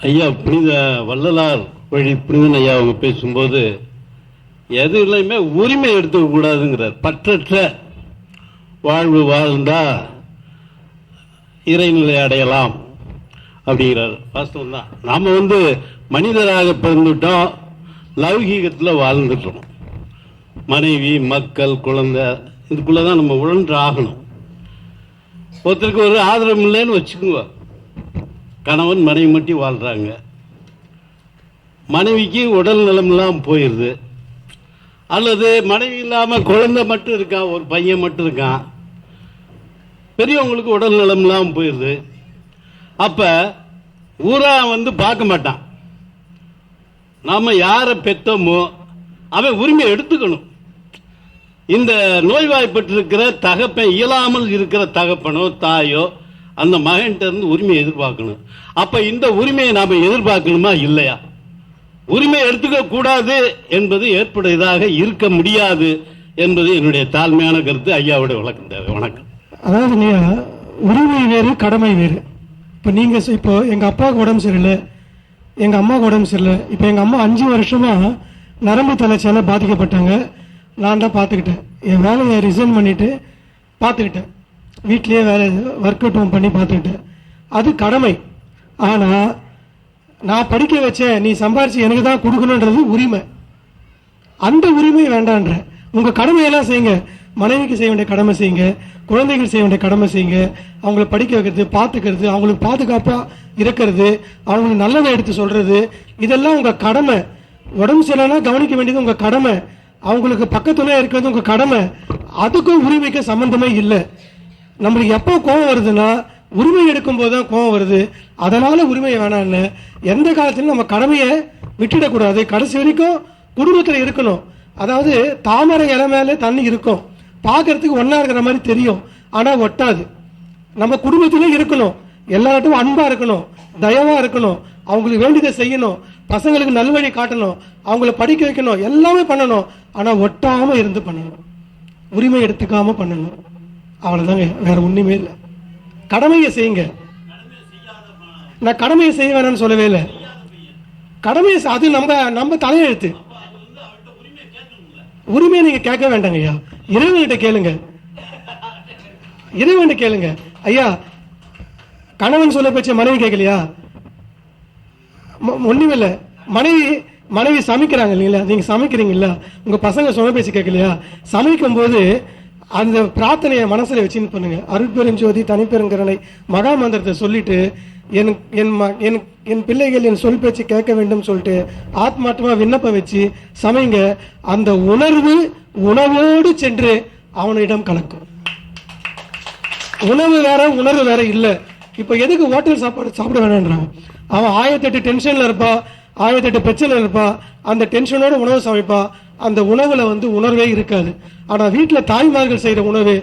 ஐயா புனித வள்ளலார் வழி புனிதன் ஐயா அவங்க பேசும்போது எதுலையுமே உரிமை எடுத்துக்க கூடாதுங்கிறார். பற்றற்ற வாழ்வு வாழ்ந்தா இறைநிலை அடையலாம் அப்படிங்கிறார். வாஸ்தவம் தான் நாம் வந்து மனிதராக பிறந்துட்டோம் லௌகீகத்தில் வாழ்ந்துட்டோம். மனைவி மக்கள் குழந்தை இதுக்குள்ள தான் நம்ம உழன்று ஆகணும். ஒருத்தருக்கு ஒரு ஆதரவு இல்லைன்னு வச்சுக்குவோம் கணவன் மனைவி மட்டும் வாழ்கிறாங்க மனைவிக்கு உடல் நலம்லாம் போயிடுது அல்லது மனைவி இல்லாமல் குழந்தை மட்டும் இருக்கான் ஒரு பையன் மட்டும் இருக்கான். பெரியவங்களுக்கு உடல் நலம்லாம் போயிடுது அப்போ ஊரா வந்து பார்க்க மாட்டான். நாம் யாரை பெத்தோமோ அவன் உரிமையை எடுத்துக்கணும். இந்த நோய்வாய்ப்பட்டிருக்கிற தகப்பன் இயலாமல் இருக்கிற தகப்பனோ தாயோ அந்த மகன்கிட்ட இருந்து உரிமையை எதிர்பார்க்கணும். அப்ப இந்த உரிமையை நாம எதிர்பார்க்கணுமா? இல்லையா? உரிமை எடுத்துக்க கூடாது என்பது ஏற்புடையதாக இருக்க முடியாது என்பது என்னுடைய தாழ்மையான கருத்து. ஐயாவுடைய விளக்கம் தேவை. வணக்கம். அதாவது நீ உரிமை வேறு கடமை வேறு. இப்போ நீங்கள் இப்போ எங்கள் அப்பாவுக்கு உடம்பு சரியில்லை எங்கள் அம்மாவுக்கு உடம்பு சரியில்லை இப்போ எங்கள் அம்மா அஞ்சு வருஷமாக நரம்பு தளர்ச்சியால் பாதிக்கப்பட்டாங்க. நான் தான் பார்த்துக்கிட்டேன். என் வேலையை ரிசைன் பண்ணிவிட்டு பார்த்துக்கிட்டேன். வீட்லேயே வேலை ஒர்க் அவுட் பண்ணி பார்த்துக்கிட்டேன் அது கடமை. ஆனால் நான் படிக்க வச்சேன் நீ சம்பாரிச்சு எனக்கு தான் கொடுக்கணுன்றது உரிமை. அந்த உரிமை வேண்டான்ற. உங்க கடமையெல்லாம் செய்யுங்க. மனைவிக்கு செய்ய வேண்டிய கடமை செய்யுங்க. குழந்தைகள் செய்ய வேண்டிய கடமை செய்யுங்க. அவங்கள படிக்க வைக்கிறது பார்த்துக்கிறது அவங்களுக்கு பாதுகாப்பா இருக்கிறது அவங்களுக்கு நல்லதை எடுத்து சொல்றது இதெல்லாம் உங்க கடமை. உடம்பு சரியில்லைனா கவனிக்க வேண்டியது உங்க கடமை. அவங்களுக்கு பக்கத்துல இருக்கிறது உங்க கடமை. அதுக்கும் உரிமைக்கு சம்மந்தமே இல்லை. நம்மளுக்கு எப்போ கோவம் வருதுன்னா உரிமை எடுக்கும் போது தான் கோவம் வருது. அதனால உரிமையை வேணாம்னு. எந்த காலத்திலும் நம்ம கடமையை விட்டுடக்கூடாது. கடைசி வரைக்கும் குடும்பத்தில் இருக்கணும். அதாவது தாமரை இலை மேலே தண்ணி இருக்கும். பார்க்கறதுக்கு ஒன்றா இருக்கிற மாதிரி தெரியும். ஆனால் ஒட்டாது. நம்ம குடும்பத்திலே இருக்கணும். எல்லார்ட்டும் அன்பாக இருக்கணும். தயவாக இருக்கணும். அவங்களுக்கு வேண்டியதை செய்யணும். பசங்களுக்கு நல்வழி காட்டணும். அவங்கள படிக்க வைக்கணும். எல்லாமே பண்ணணும். ஆனால் ஒட்டாமல் இருந்து பண்ணணும். உரிமை எடுத்துக்காமல் பண்ணணும். அவ்வளோதாங்க வேற ஒன்றுமே இல்லை. கடமையை செய்யுங்க. நான் கடமையை செய்ய வேணாம்னு சொல்லவே இல்லை. கடமையை அது நம்ம நம்ம தலையெழுத்து. உரிமையை நீங்க கேட்க வேண்டாங்க ஐயா. இறைவன்கிட்ட கேளுங்க. இறைவன்கிட்ட கேளுங்க. ஐயா கணவன் சொல்ல பேச்ச மனைவி கேட்கலையா? ம- ஒண்ணுமில்ல மனைவி மனைவி சமைக்கிறாங்க இல்லைங்களா? நீங்க சமைக்கிறீங்களா உங்க பசங்க சொன்ன பேச்சு கேட்கலையா? சமைக்கும் போது அந்த பிரார்த்தனையை மனசுல வச்சுன்னு பண்ணுங்க. அருட்பெருஞ்சோதி தனிப்பெருங்கரனை மகா மந்திரத்தை சொல்லிட்டு என் என் ம- என் என் பிள்ளைகள் என் சொல் பேச்சு கேட்க வேண்டும் சொல்லிட்டு ஆத்மார்த்தமா விண்ணப்பம் வச்சு சமைங்க. அந்த உணர்வு உணவோடு சென்று அவனிடம் கலக்கும். உணவு வேற உணர்வு வேற இல்ல. இப்ப எதுக்கு ஹோட்டல் சாப்பாடு சாப்பிட வேணான்றான் அவன் ஆயிரத்தெட்டு டென்ஷன்ல இருப்பான். ஆயிரத்தெட்டு பிரச்சனை இருப்பா அந்த டென்ஷனோட உணவு சமைப்பா அந்த உணவுல வந்து உணர்வே இருக்காது. ஆனா வீட்டுல தாய்மார்கள் செய்யற உணவு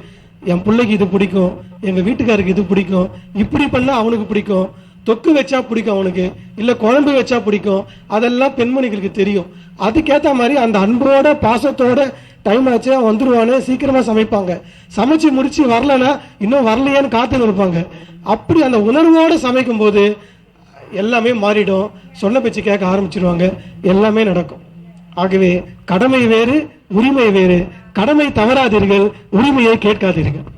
என் பிள்ளைக்கு இது பிடிக்கும் எங்க வீட்டுக்காருக்கு இது பிடிக்கும் இப்படி பண்ணா அவனுக்கு பிடிக்கும் தொக்கு வச்சா பிடிக்கும் அவனுக்கு இல்ல குழம்பு வச்சா பிடிக்கும் அதெல்லாம் பெண்மணிகளுக்கு தெரியும். அதுக்கேத்த மாதிரி அந்த அன்போட பாசத்தோட டைம் ஆச்சு அவன் வந்துருவானு சீக்கிரமா சமைப்பாங்க. சமைச்சு முடிச்சு வரலன்னா இன்னும் வரலையான்னு காத்துன்னு இருப்பாங்க. அப்படி அந்த உணர்வோட சமைக்கும் போது எல்லாமே மாறிடும். சொன்ன பேச்சு கேட்க ஆரம்பிச்சிருவாங்க. எல்லாமே நடக்கும். ஆகவே கடமை வேறு உரிமை வேறு. கடமை தவறாதீர்கள் உரிமையை கேட்காதீர்கள்.